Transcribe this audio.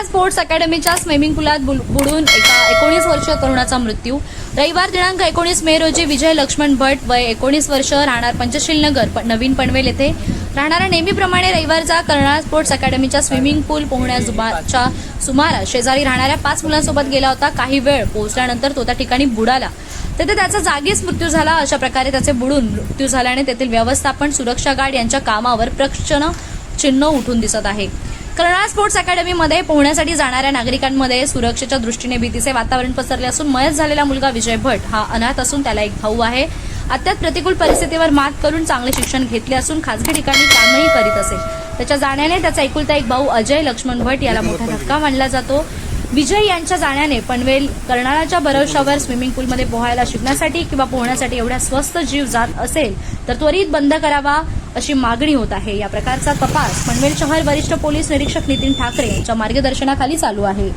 Karnala sports अकॅडमीच्या swimming पुलात बुडून एका एकोणीस वर्षीय तरुणाचा मृत्यू. रविवार दिनांक एकोणीस मे रोजी विजय लक्ष्मण भट वय एकोणीस वर्ष राहणार पंचशील नगर नवीन पनवेल येथे. राहणारा नेहमीप्रमाणे रविवारचा कर्नाळा स्पोर्ट्स अकॅडमीच्या स्विमिंग पूल पोहण्याच्या सुमारास शेजारी राहणाऱ्या पाच मुलांसोबत गेला होता. काही वेळ पोहोचल्यानंतर तो त्या ठिकाणी बुडाला. तेथे त्याचा जागीच मृत्यू झाला. अशा प्रकारे त्याचे बुडून मृत्यू झाल्याने तेथील व्यवस्थापन सुरक्षा गार्ड यांच्या कामावर प्रश्न चिन्ह उठून दिसत आहे. कर्णा स्पोर्ट्स अकॅडमीमध्ये पोहण्यासाठी जाणाऱ्या नागरिकांमध्ये सुरक्षेच्या दृष्टीने भीतीचे वातावरण पसरले असून मयत झालेला मुलगा विजय भट हा अनाथ असून त्याला एक भाऊ आहे. अत्यंत प्रतिकूल परिस्थितीवर मात करून चांगले शिक्षण घेतले असून खासगी ठिकाणी कामही करीत असे. त्याच्या जाण्याने त्याचा एकुलता एक भाऊ अजय लक्ष्मण भट याला मोठा धक्का मानला जातो. विजय यांच्या जाण्याने पनवेल कर्नाळाच्या भरवशावर स्विमिंग पूलमध्ये पोहायला शिकण्यासाठी किंवा पोहण्यासाठी एवढ्या स्वस्त जीव जात असेल तर त्वरित बंद करावा अशी मागणी होत आहे. या प्रकारचा तपास पनवेल शहर वरिष्ठ पोलीस निरीक्षक नितीन ठाकरे यांच्या मार्गदर्शनाखाली चालू आहे.